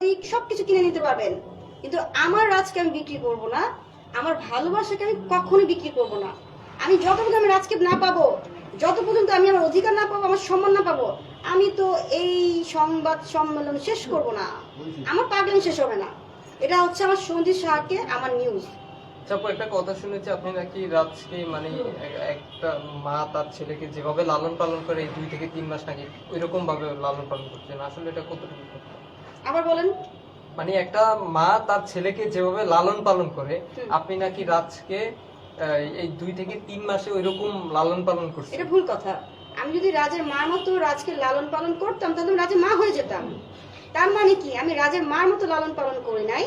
এই সবকিছু কিনে নিতে পারবেন। কিন্তু আমার রাজকে আমি বিক্রি করব না। আমার ভালোবাসাকে আমি কখনো বিক্রি করব না। আমি যত পর্যন্ত আমি রাজকে না পাবো যত পর্যন্ত আমি আমার অধিকার না পাবো, আমার সম্মান না পাবো, আমি তো এই সংবাদ সম্মেলন শেষ করব না। আমার পাগলামি শেষ হবে না। এটা হচ্ছে আমার সঞ্জিত সাহাকে আমার নিউজ চাপু, একটা কথা শুনেছি, আপনি নাকি রাজকে মানে একটা মা তার ছেলেকে যেভাবে লালন পালন করে দুই থেকে তিন মাস নাকি ওইরকম ভাবে লালন পালন করছেন। আসলে এটা কতটুকু? আবার বলেন। মানে একটা মা তার ছেলেকে যেভাবে লালন পালন করে আপনি নাকি রাজকে এই দুই থেকে তিন মাসে ওইরকম লালন পালন করছেন? এটা ভুল কথা। আমি যদি রাজের মার মতো রাজকে লালন পালন করতাম তাহলে আমি রাজের মা হয়ে যেতাম। তার মানে কি? আমি রাজের মার মতো লালন পালন করি নাই।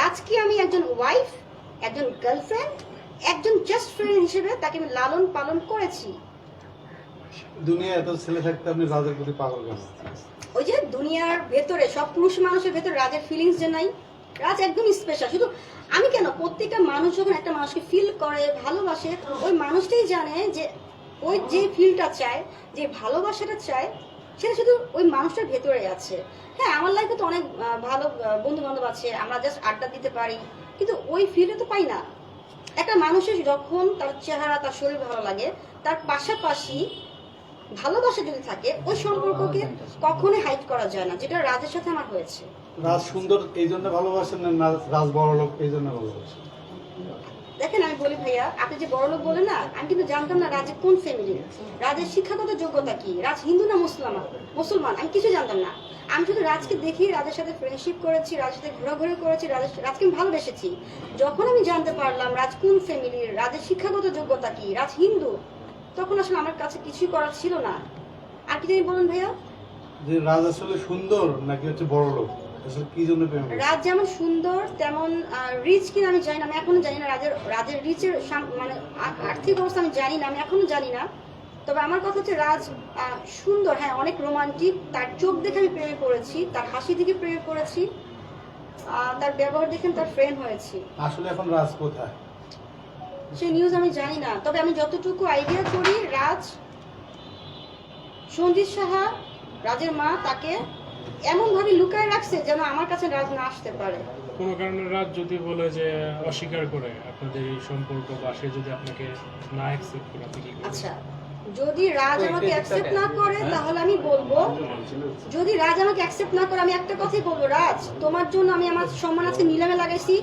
রাজকে আমি একজন ওয়াইফ একজন গার্লফ্রেন্ড একজন জাস্ট ফ্রেন্ড হিসেবে তাকে আমি লালন পালন করেছি? দুনিয়া এত ছেলে থাকতে আপনি রাজের প্রতি পাগল কেন ওই যে দুনিয়ার ভেতরে, সব পুরুষ মানুষের ভেতরে রাজের ফিলিংস যে নাই, রাজ একদম স্পেশাল শুধু আমি কেন, প্রত্যেকটা মানুষ যখন একটা মানুষকে ফিল করে, ভালোবাসে, ওই মানুষটাই জানে যে ওই যে ফিলটা চায়, যে ভালোবাসাটা চায়, সেটা শুধু ওই মানুষটার ভেতরে আছে। হ্যাঁ আমার লাইফে তো অনেক ভালো বন্ধু বান্ধব আছে, আমরা জাস্ট আড্ডা দিতে পারি, কিন্তু ওই ফিলটা তো পাই না। একটা মানুষের যখন তার চেহারা, তার শরীর ভালো লাগে, তার পাশাপাশি ভালোবাসা যদি থাকে ওই সম্পর্ককে কখনোই হাইট করা যায় না যেটা রাজের সাথে আমার হয়েছে। রাজ সুন্দর এই জন্য ভালোবাসেন না রাজ বড় লোক এই জন্য ভালোবাসেন? দেখেন আমি বলি ভাইয়া আপনি যে বড় লোক বলেন না আমি কিন্তু জানতাম না রাজের কোন ফ্যামিলি রাজের শিক্ষাগত যোগ্যতা কি? রাজ হিন্দু না মুসলমান? মুসলমান আমি কিছু জানতাম না। আমি শুধু রাজকে দেখি রাজের সাথে ফ্রেন্ডশিপ করেছি রাজের সাথে ঘোরাঘুরি করেছি রাজের রাজকে আমি ভালোবেসেছি। যখন আমি জানতে পারলাম রাজ কোন ফ্যামিলির রাজের শিক্ষাগত যোগ্যতা কি? রাজ হিন্দু। তখন আসলে আমার কাছে কিছুই করার ছিল না। আর কি জানি বলুন ভাইয়া? যে রাজ আসলে সুন্দর নাকি হচ্ছে বড় লোক? আসলে কি জন্য প্রেম রাজ যেমন সুন্দর তেমন রিচ কিনা আমি জানি না। আমি এখনও জানি না রাজের রাজের রিচের মানে আর্থিক অবস্থা আমি জানি না আমি এখনও জানি না। তবে আমার কথা হচ্ছে রাজ সুন্দর হ্যাঁ অনেক রোমান্টিক তার চোখ দেখে আমি প্রেমে পড়েছি তার হাসি দেখে প্রেমে পড়েছি তার ব্যবহার দেখে আমি তার ফ্রেন্ড হয়েছি। আসলে এখন রাজ কোথায়? সেই নিউজ আমি জানি না। তবে আমি যতটুকু আইডিয়া করি রাজ সঞ্জিত সাহা রাজের মা তাকে এমনভাবে লুকায় রাখছে যেন আমার কাছে রাজ না আসতে পারে। কোনো কারণে রাজ যদি বলে যে অস্বীকার করে আপনাদের এই সম্পর্ক বা সে যদি আপনাকে না অ্যাকসেপ্ট করে আপনি কি আচ্ছা। যদি রাজ আমাকে অ্যাকসেপ্ট না করে তাহলে আমি বলব যদি রাজ আমাকে অ্যাকসেপ্ট না করে আমি একটা কথাই বলব রাজ তোমার জন্য আমি আমার সম্মান আজকে নিলামে লাগাইছি।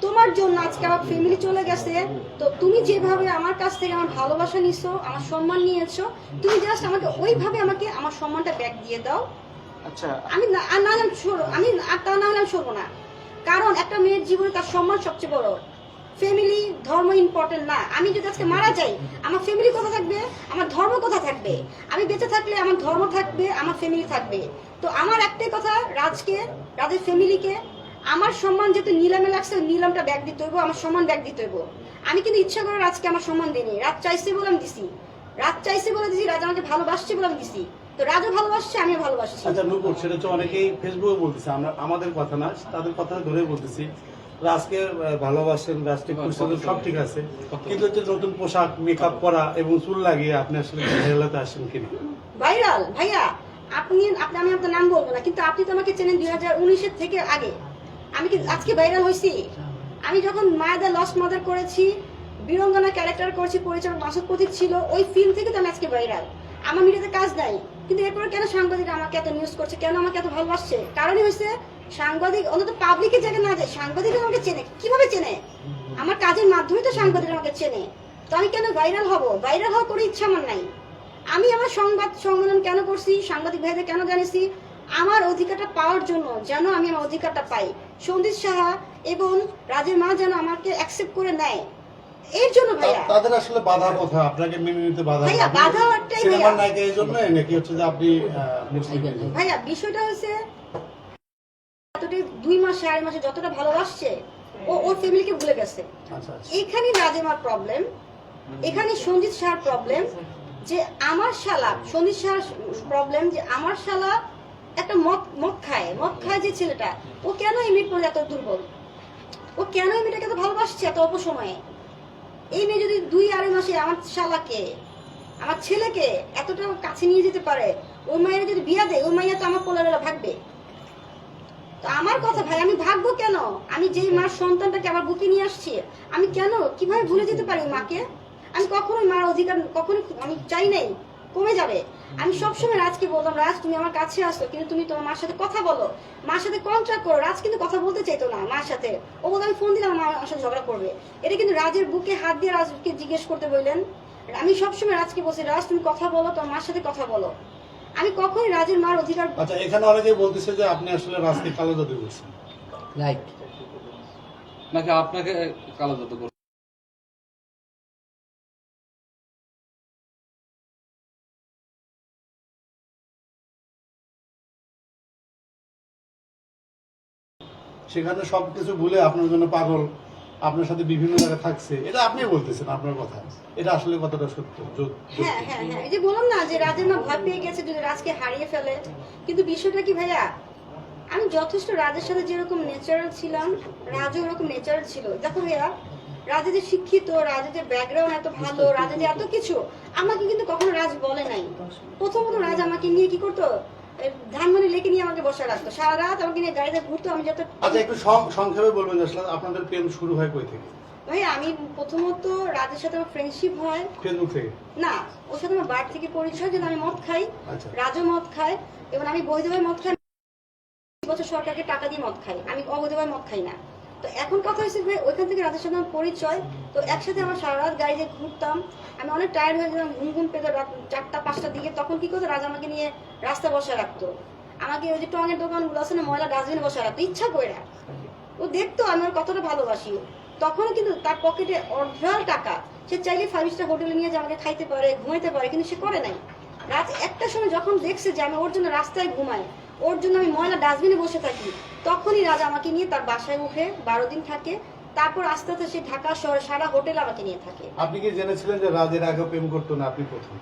তোমার জন্য আজকে আমার ফ্যামিলি চলে গেছে। তো তুমি যেভাবে আমার কাছ থেকে আমার ভালোবাসা নিছো আমার সম্মান নিয়েছো তুমি জাস্ট আমাকে ওইভাবে আমাকে আমার সম্মানটা ব্যাক দিয়ে দাও। আচ্ছা। আমি না আর না আমি আমি আর তা না হলে আমি সরবো না। কারণ একটা মেয়ের জীবনে তার সম্মান সবচেয়ে বড়। ফ্যামিলি ধর্ম ইম্পর্টেন্ট না। আমি যদি আজকে মারা যাই, আমার ফ্যামিলি কোথা থাকবে? আমার ধর্ম কোথা থাকবে? আমি বেঁচে থাকলে আমার ধর্ম থাকবে, আমার ফ্যামিলি থাকবে। তো আমার একটাই কথা, রাজকে, রাজের ফ্যামিলিকে আমার সম্মান যেহেতু নিলামে লাগছে নিলামটা ব্যাগ দিতে হইব, আমার সম্মান ব্যাগ দিতে হইব। আমি কিন্তু ইচ্ছা করে রাজকে আমার সম্মান দিইনি। রাজ চাইছে বলে আমি দিছি। রাজ চাইছে বলে দিছি, রাজ আমাকে ভালোবাসছে বলে আমি দিছি। তো রাজও ভালোবাসছে, আমিও ভালোবাসছি। আচ্ছা নুপুর, সেটা হচ্ছে অনেকেই ফেসবুকে বলতেছে। আমরা, আমাদের কথা না, তাদের কথা ধরে বলতেছি। রাজকে ভালোবাসেন রাজকে খুশি সব ঠিক আছে। কিন্তু হচ্ছে নতুন পোশাক মেকআপ করা এবং চুল লাগিয়ে আপনি আসলে হেলাতে আসেন কিনা? ভাইরাল ভাইয়া আপনি আপনি আমি আপনার নাম বলব না কিন্তু আপনি তো আমাকে চেনেন দুই হাজার উনিশের থেকে আগে। আমি কি আজকে ভাইরাল হয়েছি? আমি যখন মায়াদা লস্ট মাদার করেছি বীরঙ্গনা ক্যারেক্টার করেছি পরিচালক মাসুদ প্রতীক ছিল ওই ফিল্ম থেকে তো আমি আজকে ভাইরাল আমার মিডিয়াতে কাজ নাই। কিন্তু এরপরে কেন সাংবাদিক আমাকে এত নিউজ করছে? কেন আমাকে এত ভালোবাসছে? কারণই হয়েছে সাংবাদিক অন্তত পাবলিকের জায়গায় না যায় সাংবাদিক আমাকে চেনে। কীভাবে চেনে? আমার কাজের মাধ্যমে তো সাংবাদিক আমাকে চেনে। তো আমি কেন ভাইরাল হব? ভাইরাল হওয়ার কোনো ইচ্ছা আমার নাই। আমি আমার সংবাদ সম্মেলন কেন করছি? সাংবাদিক ভাইদের কেন জানিয়েছি? আমার অধিকারটা পাওয়ার জন্য যেন আমি আমার অধিকারটা পাই। সন্দীপ সাহা এবং রাজের মা যেন আমাকে অ্যাকসেপ্ট করে নেয়। এর জন্য ভাইয়া। তাদের আসলে বাধা কথা আপনাকে মেনে নিতে বাধা ভাইয়া, বাধা একটাই ভাইয়া। নাকি হচ্ছে যে আপনি ভাইয়া বিষয়টা হচ্ছে এতটি দুই মাস আড়াই মাসে যতটা ভালোবাসছে ও ওর ফ্যামিলিকে ভুলে গেছে। আচ্ছা আচ্ছা। এখানে রাজেমার প্রবলেম এখানে সঞ্জিত শাহর প্রবলেম যে আমার শালা সঞ্জিত শাহর প্রবলেম যে আমার শালা একটা মদ মদ খায় মদ খায় যে ছেলেটা ও কেন এই মেয়ের এত দুর্বল? ও কেন এই মেয়েটাকে এত ভালোবাসছে এত অল্প সময়ে এই মেয়ে যদি দুই আড়াই মাসে আমার শালাকে আমার ছেলেকে এতটা কাছে নিয়ে যেতে পারে ওই মায়ের যদি বিয়া দেয় ওই মাইয়া তো আমার পোলারেলা ভাগবে। তো আমার কথা ভাই, আমি ভাববো কেন? আমি যেই মার সন্তানটাকে আমার বুকে নিয়ে আসছি, আমি কেন? কীভাবে ভুলে যেতে পারি মাকে? আমি কখনোই মার অধিকার, কখনোই আমি চাই নাই, কমে যাবে। আমি সবসময় রাজকে বলতাম, রাজ, তুমি আমার কাছে আসো, কিন্তু তুমি তোমার মার সাথে কথা বলো। মার সাথে কন্ট্রাক্ট করো, রাজ কিন্তু কথা বলতে চাইতো না মার সাথে। ও বলতো আমি ফোন দিলাম, মা আমার সাথে ঝগড়া করবে। এটা কিন্তু রাজের বুকে হাত দিয়ে রাজকে জিজ্ঞেস করতে বললেন। আমি সবসময় রাজকে বলছি, রাজ, তুমি কথা বলো, তোমার মার সাথে কথা বলো। আমি কখনোই রাজের মার অধিকার আচ্ছা এখানে অনেকেই বলতেছে যে আপনি আসলে রাজকে কালো জাদু করছেন। রাইট নাকি আপনাকে কালো জাদু করছে? সেখানে সবকিছু ভুলে আপনার জন্য পাগল। আপনার সাথে বিভিন্ন জায়গায় থাকছে এটা আপনি বলতেছেন আপনার কথা। এটা আসলে কতটা সত্য? হ্যাঁ হ্যাঁ হ্যাঁ। এই যে বললাম না যে রাজের মা ভয় পেয়ে গেছে যদি রাজকে হারিয়ে ফেলে। কিন্তু বিষয়টা কি ভাইয়া? আমি যথেষ্ট রাজের সাথে যেরকম নেচারাল ছিলাম রাজও ওরকম নেচারাল ছিল। দেখো ভাইয়া রাজা যে শিক্ষিত রাজা যে ব্যাকগ্রাউন্ড এত ভালো রাজা যে এত কিছু আমাকে কিন্তু কখনো রাজ বলে নাই। প্রথমত রাজ আমাকে নিয়ে কি করতো? ধানমন্ডি লেকে নিয়ে আমাকে বসে রাখতো সারা রাত আমাকে নিয়ে গাড়িতে ঘুরতো আমি যত আচ্ছা একটু সংক্ষেপে বলবেন আসলে আপনাদের প্রেম শুরু হয় কই থেকে? ভাই আমি প্রথমত রাজের সাথে আমার ফ্রেন্ডশিপ হয়। ফেসবুক থেকে? না ওর সাথে আমার বার থেকে পরিচয় যেন আমি মদ খাই। আচ্ছা। রাজও মদ খায়। এবং আমি বৈধভাবে মদ খাই বছর সরকারকে টাকা দিয়ে মদ খাই। আমি অবৈধভাবে মদ খাই না। তো এখন কথা হয়েছে যে ওইখান থেকে রাতের সাথে আমার পরিচয়। তো একসাথে আমার সারা রাত গাড়িতে ঘুরতাম। আমি অনেক টায়ার্ড হয়ে যেতাম ঘুম ঘুম পেতো রাত চারটা, পাঁচটার দিকে। তখন কি করতো? রাজা আমাকে নিয়ে রাস্তা বসে রাখতো। আমাকে ওই যে টঙের দোকানগুলো আছে না, ময়লা ডাস্টবিনে বসে রাখতো। ইচ্ছা করে ও দেখতো আমি ওর কতটা ভালোবাসি। তখন কিন্তু তার পকেটে অর্ধাল টাকা। সে চাইলে ফাইভ স্টার হোটেলে নিয়ে যে আমাকে খাইতে পারে, ঘুমাইতে পারে, কিন্তু সে করে নাই। রাত একটার সময় যখন দেখছে যে আমি ওর জন্য রাস্তায় ঘুমাই, ওর জন্য আমি ময়লা ডাস্টবিনে বসে থাকি, তখনই রাজা আমাকে নিয়ে তার বাসায় উঠে বারো দিন থাকে। তারপর আস্তে আস্তে সে ঢাকা শহরে সারা হোটেল আমাকে নিয়ে থাকে। আপনি কি জেনেছিলেন যে রাজের আগে প্রেম করতো না আপনি প্রথম?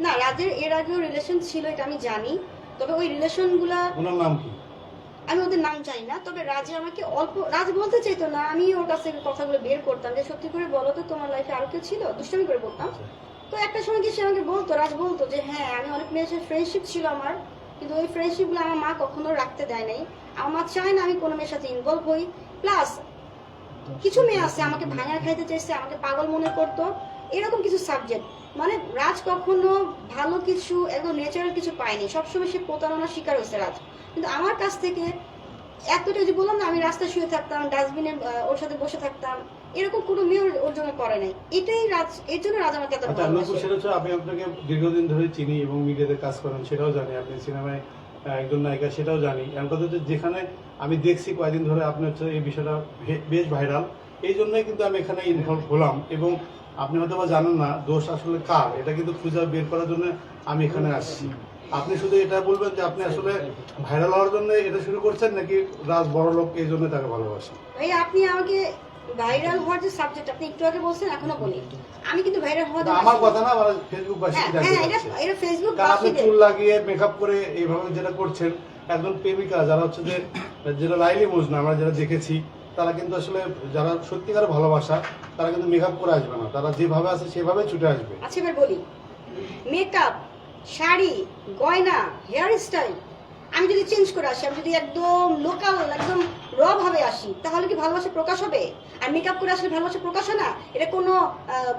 না রাজের এর আগেও রিলেশন ছিল এটা আমি জানি। তবে ওই রিলেশনগুলা ওনার নাম কি? আমি ওদের নাম জানি না তবে রাজে আমাকে অল্প রাজ বলতে চাইতো না আমি ওর কাছ থেকে কথাগুলো বের করতাম যে সত্যি করে বলো তো তোমার লাইফে আরও কেউ ছিল? দুষ্টামি করে বলতাম। তো একটা সময় গিয়ে সে আমাকে বলতো রাজ বলতো যে হ্যাঁ আমি অনেক মেয়ের সাথে ফ্রেন্ডশিপ ছিল আমার কিন্তু ওই ফ্রেন্ডশিপগুলো আমার মা কখনো রাখতে দেয় নাই। আমার মা চায় না আমি কোনো মেয়ের সাথে ইনভলভ হই। প্লাস কিছু মেয়ে আছে আমাকে ভাঙা খাইতে চাইছে আমাকে পাগল মনে করতো। এরকম কিছু সাবজেক্ট মানে রাজ কখনো ভালো কিছু একদম নেচারাল কিছু পায়নি। সবসময় সে প্রতারণার শিকার হয়েছে রাজ। কিন্তু আমার কাছ থেকে এতটা যে বললাম না আমি রাস্তায় শুয়ে থাকতাম ডাস্টবিনে ওর সাথে বসে থাকতাম এরকম কোনো মেয়ে ওর- জন্য করে নাই। এটাই রাজ এর জন্য রাজ আমাকে এত সেটা হচ্ছে আমি আপনাকে দীর্ঘদিন ধরে চিনি এবং মিডিয়াতে কাজ করেন সেটাও জানি। আপনি সিনেমায় একজন নায়িকা, সেটাও জানি। এমন কথা হচ্ছে যেখানে আমি দেখছি কয়েকদিন ধরে আপনি হচ্ছে এই বিষয়টা বেশ ভাইরাল। এই জন্যই কিন্তু আমি এখানে ইনভলভ হলাম এবং আপনি হয়তো বা জানেন না দোষ আসলে কার। এটা কিন্তু খুঁজে বের করার জন্য আমি এখানে আসছি। আপনি শুধু এটা বলবেন যে আপনি আসলে ভাইরাল হওয়ার জন্য এটা শুরু করছেন নাকি রাজ বড় লোক এই জন্য তাকে ভালোবাসেন? ভাই আপনি আমাকে ভাইরাল হওয়ার যে সাবজেক্ট আপনি একটু আগে বলছেন এখনও বলি আমি কিন্তু ভাইরাল হওয়ার জন্য আমার কথা না ফেসবুক বাসী হ্যাঁ হ্যাঁ এটা এটা ফেসবুক বাসীদের। চুল লাগিয়ে মেকআপ করে এইভাবে যেটা করছেন একজন প্রেমিকা যারা হচ্ছে যে যেটা লাইলি মজনা আমরা যারা দেখেছি তারা কিন্তু আসলে যারা সত্যিকার ভালোবাসা তারা কিন্তু মেকআপ করে আসবে না। তারা যেভাবে আছে সেভাবে ছুটে আসবে। আচ্ছা এবার বলি। মেকআপ শাড়ি গয়না হেয়ার স্টাইল আমি যদি চেঞ্জ করে আসি আমি যদি একদম লোকাল একদম র ভাবে আসি তাহলে কি ভালোবাসা প্রকাশ হবে? আর মেকআপ করে আসলে ভালোবাসা প্রকাশ হয় না? এটা কোনো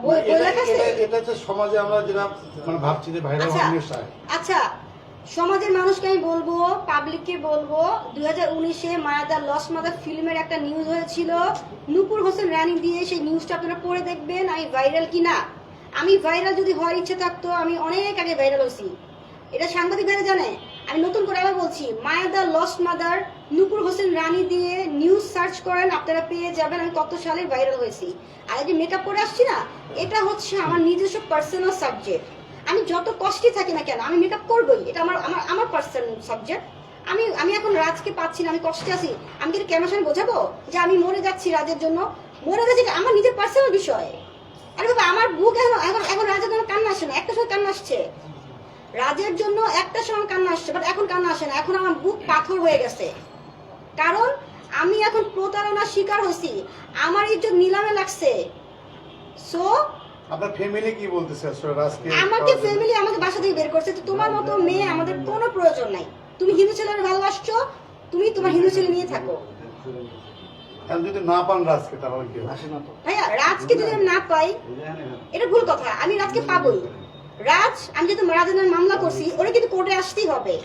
বই এটা লেখা আছে? এটা- এটা হচ্ছে সমাজে আমরা যেটা মানে ভাবছি যে ভাইরাল আচ্ছা। আচ্ছা সমাজের মানুষকে আমি বলব পাবলিককে বলব দুই হাজার উনিশে মায়াদা লস মাদা ফিল্মের একটা নিউজ হয়েছিল। নূপুর হোসেন রানী দিয়ে সেই নিউজটা আপনারা পড়ে দেখবেন আমি ভাইরাল কি না আমি ভাইরাল যদি হওয়ার ইচ্ছে থাকতো আমি অনেক আগে ভাইরাল হয়েছি। এটা সাংবাদিক ভাইরা জানে আমি নতুন করে আবার বলছি মায়াদা লস্ট মাদার নূপুর হোসেন রানী দিয়ে নিউজ সার্চ করেন, আপনারা পেয়ে যাবেন, আমি কত সালে ভাইরাল হয়েছি। আর যে মেকআপ করে আসছি না, এটা হচ্ছে আমার নিজস্ব পার্সোনাল সাবজেক্ট আমি যত কষ্টে থাকি না কেন, আমি মেকআপ করবোই, এটা আমার আমার আমার পার্সোনাল সাবজেক্ট আমি আমি এখন রাজকে পাচ্ছি না, আমি কষ্টে আছি। আমি কি ক্যামেরার সামনে বোঝাবো? যে আমি মরে যাচ্ছি রাজের জন্য। মরে যাচ্ছি আমার নিজের পার্সোনাল বিষয়। আরে বাবা, আমার বুক এখন এখন এখন রাজের জন্য কান্না আসে না, একটা সময় কান্না আসছে। রাজের জন্য একটা সময় কান্না আসছে বাট এখন কান্না আসে না। এখন আমার বুক পাথর হয়ে গেছে। কারণ আমি এখন প্রতারণার শিকার হয়েছি। আমার ইজ্জত নিলামে লাগছে। সো আপনার ফ্যামিলি কি বলতেছে? আসলে রাজকে আমাকে ফ্যামিলি আমাকে বাসা থেকে বের করছে তো তোমার মতো মেয়ে আমাদের কোনো প্রয়োজন নাই। তুমি হিন্দু ছেলের ভালোবাসছো তুমি তোমার হিন্দু ছেলে নিয়ে থাকো। এখন যদি না পান রাজকে তাহলে কি হবে? ভাইয়া রাজকে যদি আমি না পাই এটা ভুল কথা। আমি রাজকে পাবই। রাজ, আমি যেহেতু রাজের মামলা করছি, ওরা কিন্তু কোর্টে আসতেই হবে।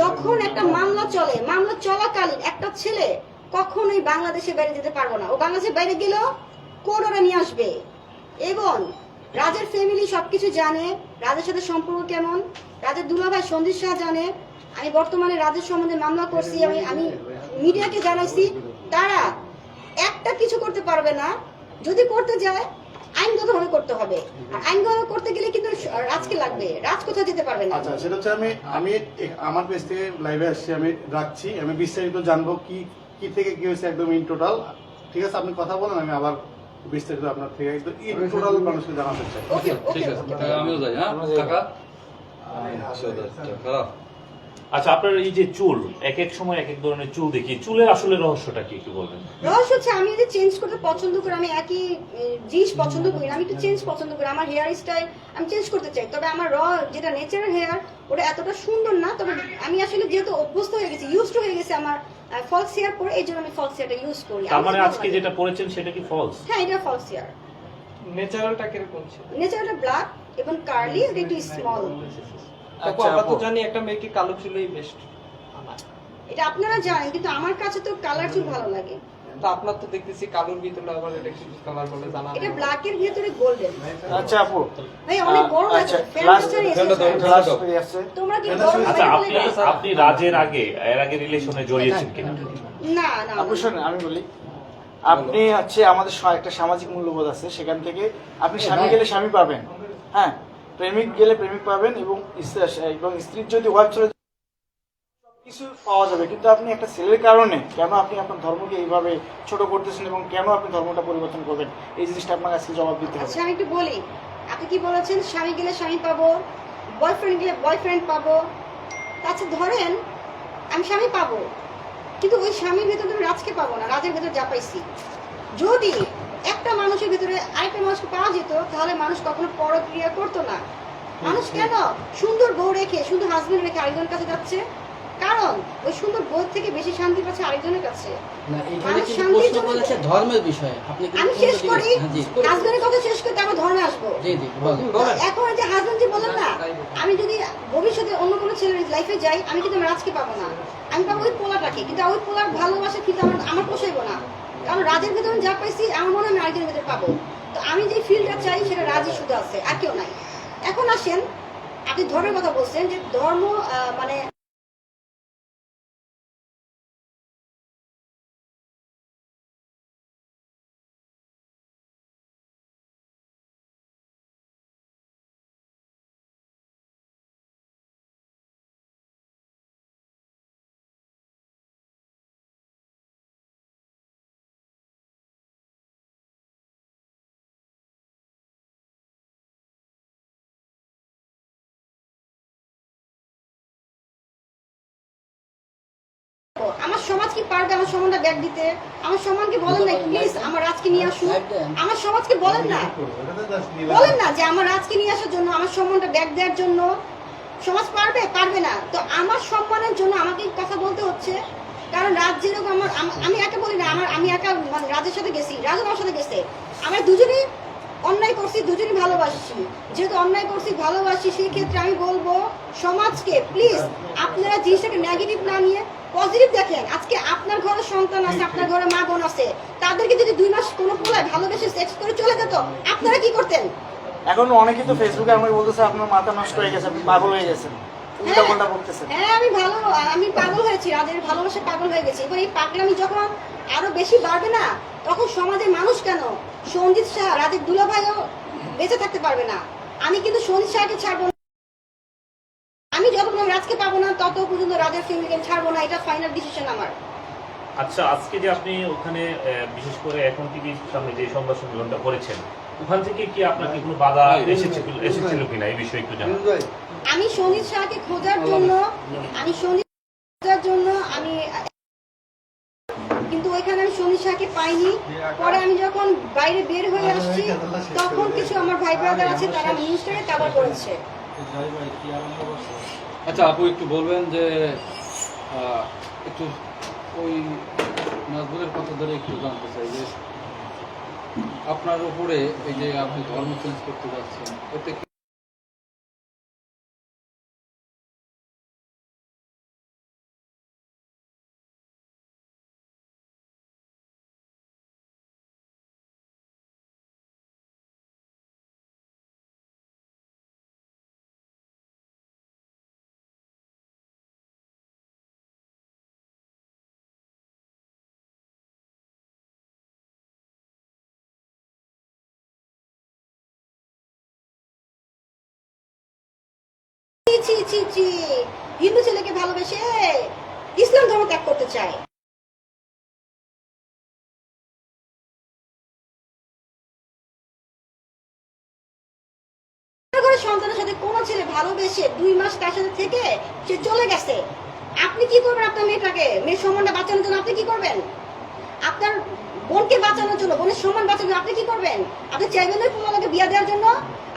যখন একটা মামলা চলে, মামলা চলাকালীন একটা ছেলে কখনোই বাংলাদেশে বাইরে যেতে পারব না। ও বাংলাদেশে বাইরে গেলেও কোর্ট ওরা নিয়ে আসবে। এবং রাজের ফ্যামিলি সবকিছু জানে, রাজের সাথে সম্পর্ক কেমন, রাজের দুলাভাই সন্দীপ শাহ জানে। আমি বর্তমানে রাজের সম্বন্ধে মামলা করছি, আমি আমি মিডিয়াকে জানাইছি, তারা একটা কিছু করতে পারবে না। যদি করতে যায় আইনগতভাবে করতে হবে। আর আইনগত করতে গেলে কিন্তু রাজকে লাগবে। রাজ কোথাও যেতে পারবে না। আচ্ছা সেটা হচ্ছে আমি আমি আমার পেজ থেকে লাইভে আসছি আমি রাখছি। আমি বিস্তারিত জানব কি কি থেকে কি হয়েছে একদম ইন টোটাল ঠিক আছে আপনি কথা বলেন আমি আবার বিস্তারিত আপনার থেকে একদম ইন টোটাল মানুষকে জানাতে চাই। ঠিক আছে আমিও যাই হ্যাঁ? কাকা খারাপ আচ্ছা আপনার এই যে চুল এক এক সময় এক এক ধরনের চুল দেখি চুলের আসলে রহস্যটা কি একটু বলবেন রহস্য হচ্ছে আমি যদি চেঞ্জ করতে পছন্দ করি আমি একই জিনিস পছন্দ করি না আমি একটু চেঞ্জ পছন্দ করি আমার হেয়ার স্টাইল আমি চেঞ্জ করতে চাই তবে আমার র যেটা নেচারাল হেয়ার ওটা এতটা সুন্দর না তবে আমি আসলে যেহেতু অভ্যস্ত হয়ে গেছি ইউজ হয়ে গেছে আমার ফলস হেয়ার পরে এই জন্য আমি ফলস হেয়ারটা ইউজ করি তার আমার মানে আজকে যেটা পড়েছেন সেটা কি ফলস হ্যাঁ এটা ফলস হেয়ার ন্যাচারালটা কীরকম ছিল নেচারালটা ব্ল্যাক এবং কার্লি একটু স্মল আপু আমরা তো জানি একটা মেয়েকে কালো চুলেই বেস্ট এটা আপনারা জানেন কিন্তু আমার কাছে তো কালার চুল ভালো লাগে। তো আপনার তো দেখতেছি কালোর ভিতরে আবার এটা কি কালার বলে জানা এটা ব্ল্যাক এর ভিতরে গোল্ডেন আচ্ছা আপু। ভাই অনেক গরম আচ্ছা, আছে তোমরা কি আচ্ছা আপনি রাজের আগে এর আগে রিলেশনে জড়িয়েছেন কিনা? না না। আপু শোনেন আমি বলি। আপনি হচ্ছে আমাদের একটা সামাজিক মূল্যবোধ আছে সেখান থেকে আপনি স্বামী গেলে স্বামী পাবেন। হ্যাঁ? প্রেমিক গেলে প্রেমিক পাবেন এবং এবং স্ত্রীর যদি ওয়াইফ চলে কিছু পাওয়া যাবে। কিন্তু আপনি একটা ছেলের কারণে কেন আপনি আপনার ধর্মকে এইভাবে ছোট করতেছেন এবং কেন আপনি ধর্মটা পরিবর্তন করবেন? এই জিনিসটা আপনার কাছে জবাব দিতে হবে। আচ্ছা আমি একটু বলি। আপনি কি বলেছেন, স্বামী গেলে স্বামী পাবো বয়ফ্রেন্ড গেলে বয়ফ্রেন্ড পাবো? আচ্ছা ধরেন আমি স্বামী পাবো, কিন্তু ওই স্বামীর ভেতরে আমি রাজকে পাবো না, রাজের ভেতর যা পাইছি। যদি একটা মানুষের ভিতরে আরেকটা মানুষকে পাওয়া যেত তাহলে মানুষ কখনো পরক্রিয়া করতো না। মানুষ কেন? সুন্দর বউ রেখে সুন্দর হাজবেন্ড রেখে আরেকজনের কাছে যাচ্ছে? কারণ ওই সুন্দর বউ থেকে বেশি শান্তি পাচ্ছে আরেকজনের কাছে। ধর্মের বিষয়ে। আমি শেষ করি। হ্যাঁ, হাজবেন্ডের কথা শেষ করতে আমার ধর্মে আসব। জি জি বলেন। বলেন। এখন যে হাজবেন্ড যে বলেন না আমি যদি ভবিষ্যতে অন্য কোনো ছেলের লাইফে যাই আমি কিন্তু আমার রাজকে পাবো না। আমি পাবো ওই পোলাটাকে কিন্তু ওই পোলার ভালোবাসা কিন্তু আমার আমার পোষাইবো না। কারণ রাজের ভেতরে যা পাইছি, আমার মনে হয় আমি আরেকজনের ভেতরে পাবো। তো আমি যে ফিল্ডটা চাই, সেটা রাজি শুধু আছে, আর কেউ নাই। এখন আসেন, আপনি ধর্মের কথা বলছেন যে ধর্ম মানে পারবে আমার সমানটা ব্যাগ দিতে। আমার সমানকে বলেন না প্লিজ আমার রাজকে নিয়ে আসুন। আমার সমাজকে বলেন না। বলেন না যে আমার রাজকে নিয়ে আসার জন্য, আমার সম্মানটা ব্যাগ দেওয়ার জন্য। সমাজ পারবে? পারবে না। তো আমার সম্মানের জন্য আমাকে কথা বলতে হচ্ছে। কারণ রাজ যেরকম আমার আমি একা বলি না, আমার আমি একা মানে রাজের সাথে গেছি। রাজ আমার সাথে গেছে। আমরা দুজনেই অন্যায় করছি দুজনেই ভালোবাসছি। যেহেতু অন্যায় করছি, ভালোবাসি, সেই ক্ষেত্রে আমি বলব সমাজকে প্লিজ আপনারা জিনিসটাকে নেগেটিভ না নিয়ে পজিটিভ দেখেন। আজকে আপনার ঘরে সন্তান আছে, আপনার ঘরে মা বোন আছে, তাদেরকে যদি দুই মাস কোনো পোলায় ভালোবেসে সেক্স করে চলে যেত, আপনারা কি করতেন? এখন অনেকে তো ফেসবুকে আমাকে বলতেছে, আপনার মাথা নষ্ট হয়ে গেছে পাগল হয়ে গেছেন। বলতেছেন। হ্যাঁ আমি ভালো আমি পাগল হয়েছি রাজের ভালোবাসা পাগল হয়ে গেছি। এবার এই পাগলামি যখন আরও বেশি বাড়বে না তখন সমাজের মানুষ কেন? সঞ্জিত শাহ রাজের দুলাভাইও বেঁচে থাকতে পারবে না। আমি কিন্তু সঞ্জিত শাহকে ছাড়বো আমি যতক্ষণ রাজকে পাবো না তত পর্যন্ত রাজের ফ্যামিলিকে ছাড়বো না। এটা ফাইনাল ডিসিশন আমার। আচ্ছা আজকে যে আপনি ওখানে বিশেষ করে এখন টিভির সামনে যে সংবাদ সম্মেলনটা করেছেন ওখান থেকে কি আপনাকে কোনো বাধা এসেছিল এসেছিল কিনা? এই বিষয়ে একটু জানান। আমি সঞ্জিত শাহকে খোঁজার জন্য, আমি সঞ্জিত খোঁজার জন্য আমি কিন্তু ওইখানে আমি সঞ্জিত শাহকে পাইনি। পরে আমি যখন বাইরে বের হয়ে আসছি, তখন কিছু আমার ভাই ব্রাদার আছে, তারা নিউজটাকে কভার করেছে আচ্ছা আপু একটু বলবেন যে একটু ওই নাজবুলের কথা ধরে একটু জানতে চাই যে, আপনার উপরে এই যে আপনি ধর্ম চেঞ্জ করতে যাচ্ছেন, এতে ছি ছি। হিন্দু ছেলেকে ভালোবেসে ইসলাম ধর্ম ত্যাগ করতে চায়। সন্তানের সাথে কোন ছেলে ভালোবেসে দুই মাস তার সাথে থেকে সে চলে গেছে। আপনি কি করবেন আপনার মেয়েটাকে? মেয়ের সম্মানটা বাঁচানোর জন্য আপনি কি করবেন? আপনার বোনকে বাঁচানোর জন্য, বোনের সম্মান বাঁচানোর আপনি কি করবেন? আপনি চাইবেন ওই পোলাকে বিয়া দেওয়ার জন্য?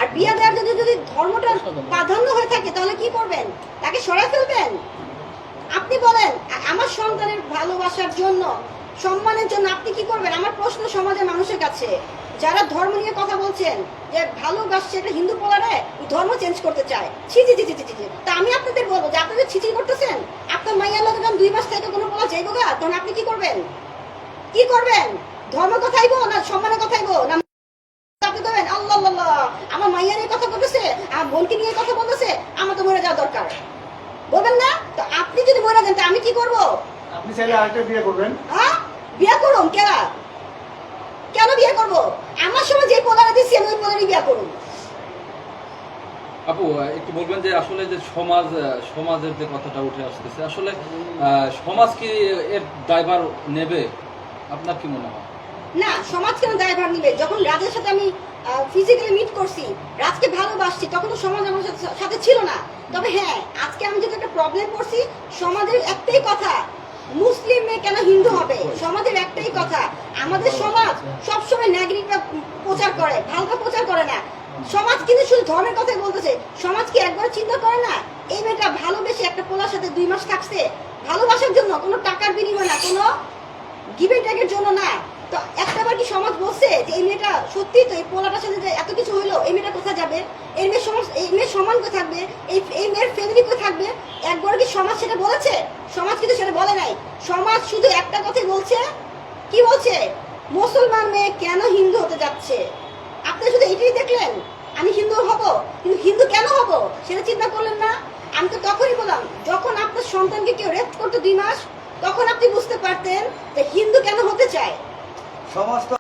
আর বিয়া দেওয়ার জন্য যদি ধর্মটা প্রাধান্য হয়ে থাকে, তাহলে কি করবেন? তাকে সরাই ফেলবেন? আপনি বলেন আমার সন্তানের ভালোবাসার জন্য, সম্মানের জন্য আপনি কি করবেন? আমার প্রশ্ন সমাজের মানুষের কাছে। যারা ধর্ম নিয়ে কথা বলছেন, যে ভালোবাসছে একটা হিন্দু পোলারে ধর্ম চেঞ্জ করতে চায়। ছি ছি ছি ছি ছি। তা আমি আপনাদের বলব যে আপনাদের ছিচি করতেছেন, আপনার লোক যখন দুই মাস থেকে কোনো পোলা যাইব গা তখন আপনি কি করবেন? কি করবেন? ধর্ম কথাইবো না সম্মানের না করবেন? আল্লাহ আল্লাহ আমার মাইয়া নিয়ে কথা বলতেছে আমার বোনকে নিয়ে কথা বলতেছে আমার তো মরে যাওয়া দরকার। বলবেন না? তো আপনি যদি মরে যান আমি কি করব? আপনি চাইলে আরেকটা বিয়ে করবেন। হ্যাঁ? বিয়ে করুন? কেন কেন বিয়ে করব? আমার সময় যে পোলারে দিচ্ছি আমি ওই পোলারই বিয়ে করুন। আপু একটু বলবেন যে আসলে যে সমাজ সমাজের যে কথাটা উঠে আসতেছে আসলে আহ, সমাজ কি এর ড্রাইভার নেবে? আপনার কি মনে হয়? না, সমাজ কেন দায়ভার নিবে? যখন রাজের সাথে আমি ফিজিক্যালি মিট করছি, রাজকে ভালোবাসছি, তখন তো সমাজ আমার সাথে- ছিল না। তবে হ্যাঁ আজকে আমি যদি একটা প্রবলেম করছি, সমাজের একটাই কথা, মুসলিম মেয়ে কেন হিন্দু হবে? সমাজের একটাই কথা, আমাদের সমাজ সবসময় নাগরিকরা প্রচার করে ভালোটা প্রচার করে না। সমাজ কিন্তু শুধু ধর্মের কথাই বলতেছে, সমাজ কি একবার চিন্তা করে না? এই মেয়েটা ভালোবেসে একটা পোলার সাথে দুই মাস থাকছে ভালোবাসার জন্য কোনো টাকার বিনিময় না, কোনো গিভেন ট্যাগের জন্য না। তো একটাবার কি সমাজ বলছে যে এই মেয়েটা সত্যি তো এই পোলাটার সাথে এত কিছু হইল, এই মেয়েটা কোথায় যাবে? এই মেয়ের সমাজ, এই মেয়ের সমান কোথায় থাকবে? এই এই মেয়ের ফ্যামিলি কোথায় থাকবে? একবার কি সমাজ সেটা বলেছে? সমাজ কিন্তু সেটা বলে নাই। সমাজ শুধু একটা কথাই বলছে। কি বলছে? মুসলমান মেয়ে কেন হিন্দু হতে যাচ্ছে? আপনি শুধু এটাই দেখলেন? আমি হিন্দু হব। কিন্তু হিন্দু কেন হব? সেটা চিন্তা করলেন না? আমি তো তখনই বললাম, যখন আপনার সন্তানকে কেউ রেপ করতো দুই মাস তখন আপনি বুঝতে পারতেন যে হিন্দু কেন হতে চায়। সমাজ তো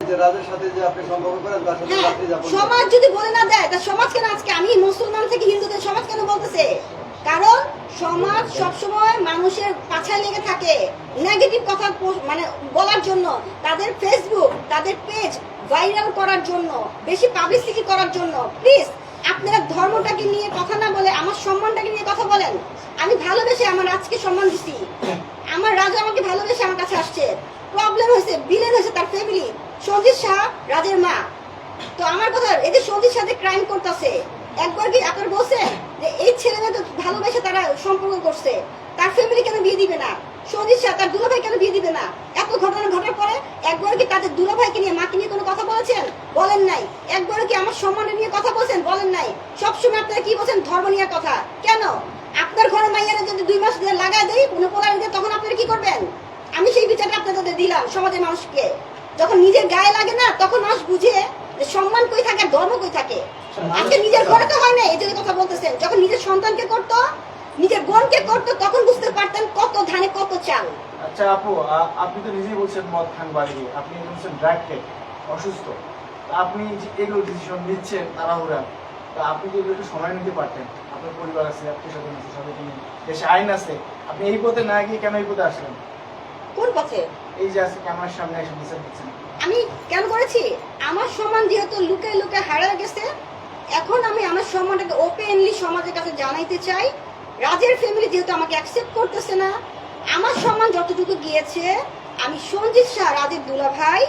যে রাজের সাথে যে আপনি সম্পর্ক করেন তার সাথে হ্যাঁ। সমাজ যদি বলে না দেয় তা সমাজ কেন আজকে? আমি মুসলমান থেকে হিন্দুদের সমাজ কেন বলতেছে? কারণ সমাজ সবসময় মানুষের পাছায় লেগে থাকে। নেগেটিভ কথা মানে বলার জন্য তাদের ফেসবুক তাদের পেজ ভাইরাল করার জন্য বেশি পাবলিসিটি করার জন্য। প্লিজ আপনারা ধর্মটাকে নিয়ে কথা না বলে, আমার সম্মানটাকে নিয়ে কথা বলেন। আমি ভালোবেসে আমার আজকে সম্মান দিচ্ছি। আমার রাজা আমাকে ভালোবেসে আমার কাছে আসছে। প্রবলেম হয়েছে বিলেন হয়েছে তার ফ্যামিলি সঞ্জিত শাহ, রাজের মা। তো আমার কথা, এই যে সাথে ক্রাইম করতেছে, একবার কি আপনার বলছেন যে এই ছেলে মেয়ে তো ভালোবেসে তারা সম্পর্ক করছে? তার ফ্যামিলি কেন বিয়ে দিবে না? সৌদির সাথে তার দুলাভাই কেন বিয়ে দিবে না? এত ঘটনা ঘটার পরে একবার কি তাদের দুলাভাইকে নিয়ে মাকে নিয়ে কোনো কথা বলেছেন? বলেন নাই। একবার কি আমার সম্মানের নিয়ে কথা বলছেন? বলেন নাই। সবসময় আপনারা কি বলছেন? ধর্ম নিয়ে কথা। কেন? আপনার ঘরে মাইয়ারা যদি দুই মাস দিয়ে লাগা দেয় কোনো পোলার তখন আপনারা কি করবেন? আমি সেই বিচারটা আপনাদের দিলাম সমাজের মানুষকে। যখন নিজের গায়ে লাগে না তখন মানুষ বুঝে যে সম্মান কই থাকে ধর্ম কই থাকে? আজকে নিজের ঘরে তো হয় না এই যে কথা বলতেছেন। যখন নিজের সন্তানকে করতো নিজের বোনকে করতো তখন বুঝতে পারতেন কত ধানে কত চাল। আচ্ছা আপু আপনি তো নিজেই বলছেন মদ খান বাড়ি আপনি বলছেন ড্রাগ টেক অসুস্থ। আপনি যে এগুলো ডিসিশন নিচ্ছেন তাড়াহুড়া তা আপনি এগুলো একটু সময় নিতে পারতেন? আপনার পরিবার আছে আত্মীয় স্বজন আছে সবাইকে নিয়ে। দেশে আইন আছে। আপনি এই পথে না গিয়ে কেন এই পথে আসলেন? কোন পথে? এই যে আজকে ক্যামেরার সামনে এসে বিচার দিচ্ছেন আমি কেন করেছি? আমার সম্মান যেহেতু লুকে লুকে হারিয়ে গেছে এখন আমি আমার সম্মানটাকে ওপেনলি সমাজের কাছে জানাইতে চাই। রাজের ফ্যামিলি যেহেতু আমাকে অ্যাকসেপ্ট করতেছে না, আমার সম্মান যতটুকু গিয়েছে, আমি সঞ্জিত শাহ, রাজের দুলা ভাই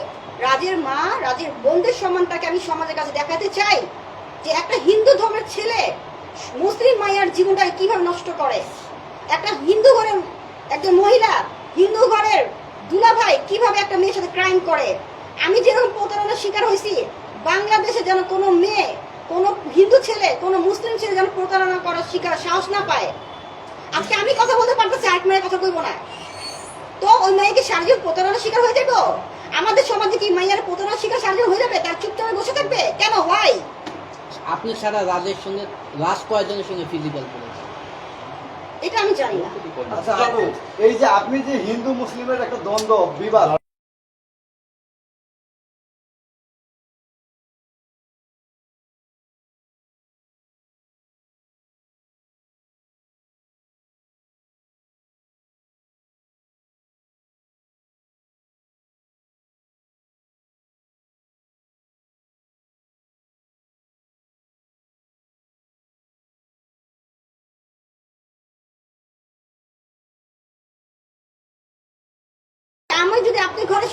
রাজের মা, রাজের বোনদের সম্মানটাকে আমি সমাজের কাছে দেখাতে চাই যে একটা হিন্দু ধর্মের ছেলে মুসলিম মাইয়ার জীবনটাকে কীভাবে নষ্ট করে। একটা হিন্দু ঘরের, একজন মহিলা হিন্দু ঘরের দুলাভাই কীভাবে একটা মেয়ের সাথে ক্রাইম করে? আমি যেরকম প্রতারণার শিকার হয়েছি, বাংলাদেশে যেন কোনো মেয়ে কোনো হিন্দু ছেলে কোনো মুসলিম ছেলে যেন প্রতারণা করার শিকার সাহস না পায়। আজকে আমি কথা বলতে পারতেছি আরেক মেয়ের কথা কইবো না। তো ওই মেয়েকে শারীরিক প্রতারণার শিকার হয়ে যাব? আমাদের সমাজে কি মাইয়ার প্রতারণার শিকার শারীরিক হয়ে যাবে? তার চুপচাপে বসে থাকবে? কেন? হয় আপনি সারা রাজের সঙ্গে লাস্ট কয়েকজনের সঙ্গে ফিজিক্যাল করেছেন। এটা আমি জানি না। আচ্ছা এই যে আপনি যে হিন্দু মুসলিমের একটা দ্বন্দ্ব বিবাদ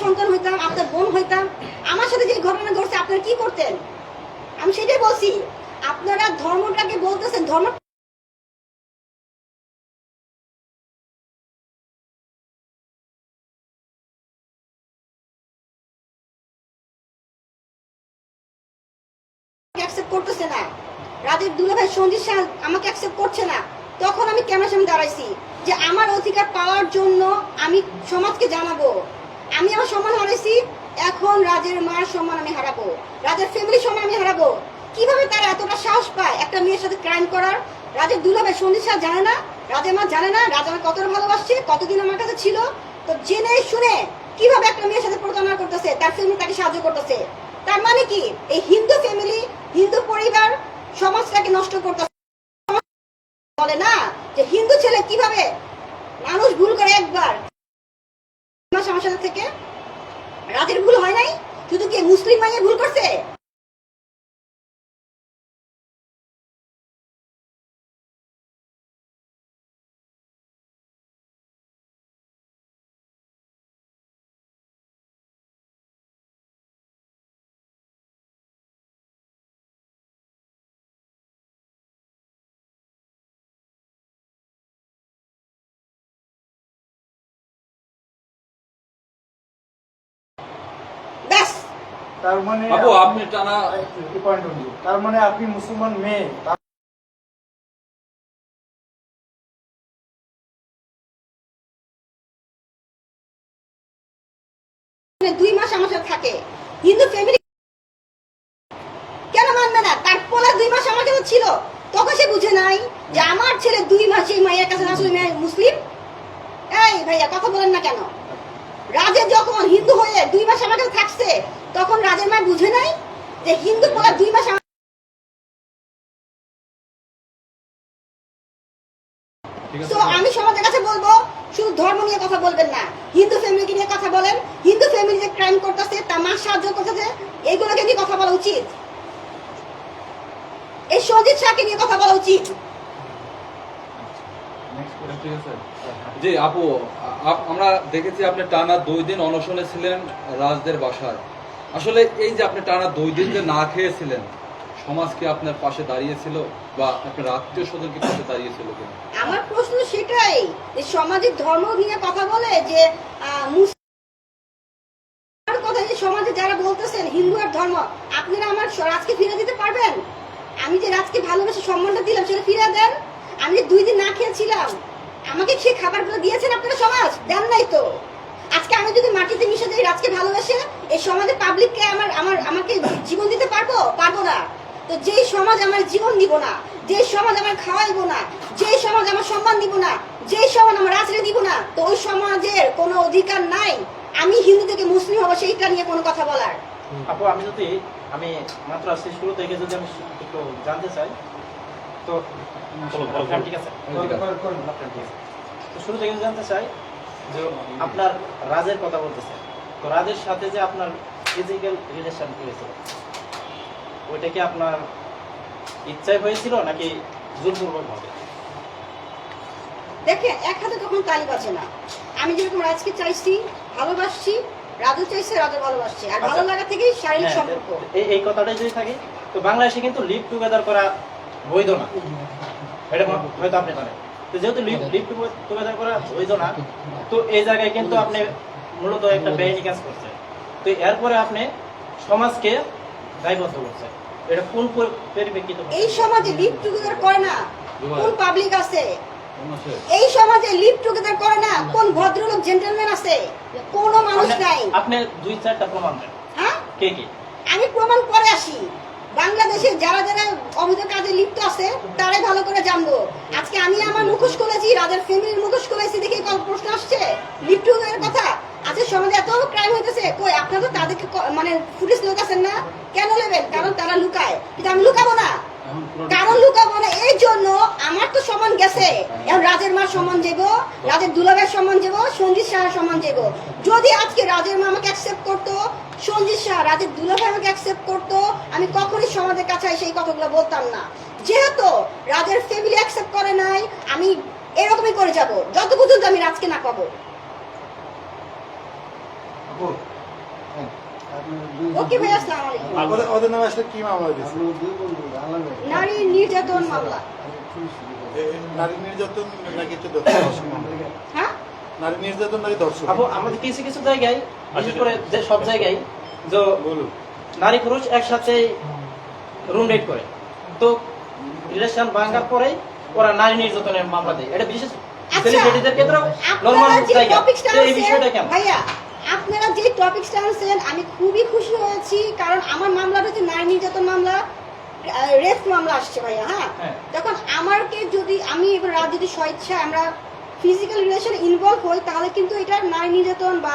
সন্তান হইতাম, আপনার বোন হইতাম। আমার সাথে যে ঘটনা ঘটছে, আপনারা কি করতেন? আমি সেটাই বলছি, আপনারা ধর্মটাকে বলতেছেন, ধর্ম অ্যাকসেপ্ট করতেছে না। রাজের দুলাভাই সঞ্জিত আমাকে অ্যাকসেপ্ট করছে না। তখন আমি ক্যামেরার সামনে দাঁড়াইছি যে আমার অধিকার পাওয়ার জন্য আমি সমাজকে জানাব। আমি আমার সম্মান হারাইছি, এখন রাজের মার সম্মান আমি হারাবো। রাজের ফ্যামিলির সম্মান আমি হারাবো। কীভাবে তারা এতটা সাহস পায় একটা মেয়ের সাথে ক্রাইম করার? রাজের সঞ্জিত শাহ জানে না, রাজের মা জানে না, রাজা আমার কতটা ভালোবাসছে, কতদিন আমার কাছে ছিল। তো জেনে শুনে কীভাবে একটা মেয়ের সাথে প্রতারণা করতেছে, তার ফ্যামিলি তাকে সাহায্য করতেছে। তার মানে কি? এই হিন্দু ফ্যামিলি হিন্দু পরিবার সমাজটাকে নষ্ট করতেছে। বলে না যে হিন্দু ছেলে কীভাবে মানুষ ভুল করে একবার আমার সাথে থেকে? রাতের ভুল হয় নাই? শুধু কি মুসলিম মাইয়ে ভুল করছে? তার মানে আপু আপনি টানা পয়েন্ট তার মানে আপনি মুসলমান মেয়ে। মানে দুই মাস আমার সাথে থাকে। হিন্দু ফ্যামিলি কেন মানবে না? তার পোলা দুই মাস আমার কাছে ছিল? তখন সে বুঝে নাই যে আমার ছেলে দুই মাস এই মায়ের কাছে আসলে মেয়ে মুসলিম। এই ভাইয়া কথা বলেন না কেন? রাজে যখন হিন্দু হয়ে দুই মাস আমার কাছে থাকছে তখন রাজের মা বুঝে নাই যে হিন্দু পোলা দুই মাস তো আমি সমাজের কাছে বলব শুধু ধর্ম নিয়ে কথা বলবেন না। হিন্দু ফ্যামিলিকে নিয়ে কথা বলেন। হিন্দু ফ্যামিলি যে ক্রাইম করতেছে তার মা সাহায্য করতেছে এইগুলোকে নিয়ে কথা বলা উচিত? এই সজিত শাহকে নিয়ে কথা বলা উচিত। জি আপু আমরা দেখেছি আপনি টানা দুই দিন অনশনে ছিলেন রাজদের বাসায়। আসলে এই যে আপনি টানা দুই দিন যে না খেয়েছিলেন, সমাজ কি আপনার পাশে দাঁড়িয়েছিল বা আপনার আত্মীয় স্বজন কি পাশে দাঁড়িয়েছিল কিনা? আমার প্রশ্ন সেটাই যে সমাজের ধর্ম নিয়ে কথা বলে যে কথা যে সমাজে যারা বলতেছেন হিন্দু আর ধর্ম, আপনারা আমার রাজকে ফিরে দিতে পারবেন? আমি যে রাজকে ভালোবেসে সম্মানটা দিলাম সেটা ফিরে দেন? আমি দুই দিন না খেয়েছিলাম, আমাকে সেই খাবারগুলো দিয়েছেন আপনারা সমাজ? দেন নাই তো। আজকে আমি যদি মাটিতে মিশে যাই রাজকে ভালোবেসে এই সমাজে পাবলিককে আমার আমার আমাকে জীবন দিতে পারব? পারব না। তো যেই সমাজ আমার জীবন দিব না যেই সমাজ আমার খাওয়াইবো না যেই সমাজ আমার সম্মান দিব না যেই সমাজ আমার আশ্রয় দিব না তো ওই সমাজের কোনো অধিকার নাই। আমি হিন্দু থেকে মুসলিম হব সেইটা নিয়ে কোনো কথা বলার। আপু আমি যদি আমি মাত্র আসছি শুরু থেকে যদি আমি একটু জানতে চাই তো ঠিক আছে? ঠিক আছে। তো শুরু থেকে জানতে চাই যে আপনার রাজের কথা বলতেছে। তো রাজের সাথে যে আপনার ফিজিক্যাল রিলেশন হয়েছিল ওইটা কি আপনার ইচ্ছায় হয়েছিল নাকি জোরপূর্বক ভাবে দেখে এক হাতে কখনো তালি বাজে না। আমি যেরকম রাজকে চাইছি ভালোবাসছি রাজু চাইছে রাজু ভালোবাসছে। আর ভালো লাগা থেকেই শারীরিক হ্যাঁ, সম্পর্ক। এই এই কথাটাই যদি থাকে তো বাংলাদেশে কিন্তু লিভ টুগেদার করা বৈধ না। এটা হয়তো আপনি জানেন তো যেহেতু লিফট লিফট টুগেদার করা বৈধ না তো এই জায়গায় কিন্তু আপনি মূলত একটা বেআইনি কাজ করছেন। তো এরপরে আপনি সমাজকে দায়বদ্ধ করছেন। এটা কোন পরিপ্রেক্ষিতে এই সমাজে লিভ টুগেদার করে না কোন পাবলিক আছে? এই সমাজে লিভ টুগেদার করে না কোন ভদ্রলোক জেন্টলম্যান আছে? কোনো মানুষ নাই। আপনি দুই চারটা প্রমাণ দেন। হ্যাঁ? কে কে? আমি প্রমাণ করে আসি। বাংলাদেশে যারা যারা অবৈধ কাজে লিপ্ত আছে, তারাই ভালো করে জানব। আজকে আমি আমার মুখোশ করেছি রাজার ফ্যামিলির মুখোশ করেছি দেখে কল প্রশ্ন আসছে। লিপ্ট এর কথা। আজকে সমাজে এত ক্রাইম হইতেছে। কই, আপনারা তো তাদেরকে মানে ফুটেজ লুকাচ্ছেন না? কেন নেবেন? কারণ তারা লুকায়। কিন্তু আমি লুকাবো না। কারণ লুকাবো না। এই জন্য আমার তো সমান গেছে। এখন রাজের মার সমান যাব রাজের দুলাভের সমান যাব সঞ্জিত শাহের সমান যাব যদি আজকে রাজের মা আমাকে অ্যাকসেপ্ট করতো সঞ্জিত শাহ রাজের দুলাভাই আমাকে অ্যাকসেপ্ট করতো আমি কখনোই সমাজের কাছে এসে এই কথাগুলো বলতাম না। যেহেতু রাজের ফ্যামিলি অ্যাকসেপ্ট করে নাই আমি এরকমই করে যাব। যত পর্যন্ত আমি রাজকে না পাবো। হ্যাঁ, ওকে ভাই আসসালামু আলাইকুম। ওদের- নামে আসলে কি মামলা দিয়েছে নারী নির্যাতন মামলা। নারী নির্যাতন নাকি হচ্ছে হ্যাঁ? নারী নির্যাতন নাকি ধর্ষণ। আপু আমাদের কিছু কিছু জায়গায় বিশেষ করে যে সব জায়গায় যে নারী পুরুষ একসাথে রুম রেট করে। তো রিলেশন ভাঙার পরে ওরা নারী নির্যাতনের মামলা দেয়। এটা বিশেষ সেলিব্রিটিদের ক্ষেত্রে নর্মাল আপনারা যে জায়গা। এই বিষয়টা কেমন? ভাইয়া আপনারা যে টপিকসটা আনছেন আমি খুবই খুশি হয়েছি কারণ আমার মামলাটা হচ্ছে নারী নির্যাতন মামলা রেপ মামলা আসছে ভাইয়া হ্যাঁ? হ্যাঁ। তখন আমারকে যদি আমি এবার রাত যদি স্বেচ্ছা আমরা ফিজিক্যাল রিলেশন ইনভলভ হই তাহলে কিন্তু এটা নারী নির্যাতন বা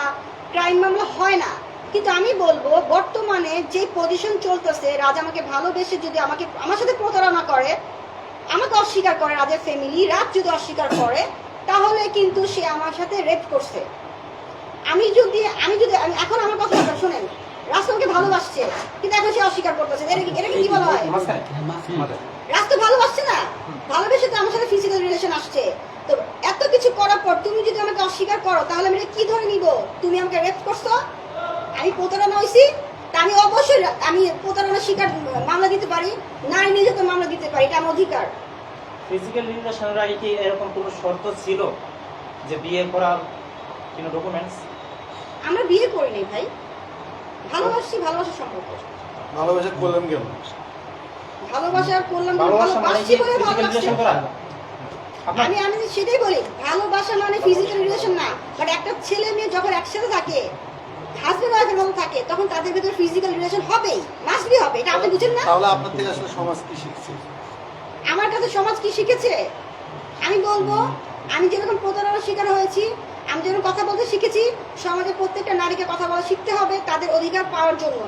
ক্রাইম মামলা হয় না। কিন্তু আমি বলব বর্তমানে যে পজিশন চলতেছে রাজ আমাকে ভালোবেসে যদি আমাকে আমার সাথে প্রতারণা করে আমাকে অস্বীকার করে রাজের ফ্যামিলি রাজ যদি অস্বীকার করে তাহলে কিন্তু সে আমার সাথে রেপ করছে। আমি যদি আমি যদি আমি এখন আমার কথা শোনেন রাজ আমাকে ভালোবাসছে কিন্তু এখন সে অস্বীকার করতেছে। এটা কি- এটাকে কি বলা হয়? মাঝখানে রাজ তো ভালোবাসছে না। ভালোবেসে তো আমার সাথে ফিজিক্যাল রিলেশন আসছে। তো এত কিছু করার পর তুমি যদি আমাকে অস্বীকার করো তাহলে আমি কি ধরে নিব? তুমি আমাকে রেপ করছ? আমি প্রতারণা হয়েছি তা আমি অবশ্যই আমি প্রতারণা শিকার মামলা দিতে পারি। নারী নির্যাতন মামলা দিতে পারি এটা আমার অধিকার। ফিজিক্যাল রিলেশনের আগে কি এরকম কোনো শর্ত ছিল যে বিয়ে করার কোনো ডকুমেন্টস আমরা বিয়ে করিনি ভাই। ভালোবাসি ভালোবাসার সম্পর্ক। ভালোবাসা করলাম কেন? ভালোবাসা করলাম ভালোবাসা মানে ভালোবাসছি কি? বলে ফিজিক্যাল ভালোবাসছি। রিলেশন করা আপনার আমি আমি সেটাই বলি ভালোবাসা মানে ফিজিক্যাল রিলেশন না বাট একটা ছেলে মেয়ে যখন একসাথে থাকে হাজবেন্ড ওয়াইফের মতো থাকে তখন তাদের ভিতরে ফিজিক্যাল রিলেশন হবেই মাস্ট বি হবে এটা আপনি বুঝেন না? তাহলে আপনার থেকে আসলে সমাজ কি শিখছে? আমার কাছে সমাজ কি শিখেছে? আমি বলব আমি যেরকম প্রতারণার শিকার হয়েছি আমি যেরকম কথা বলতে শিখেছি সমাজের প্রত্যেকটা নারীকে কথা বলা শিখতে হবে তাদের অধিকার পাওয়ার জন্য।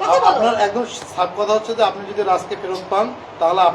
কথা বলো। একদম সাফ কথা হচ্ছে যে আপনি যদি রাজকে ফেরত পান তাহলে আপনি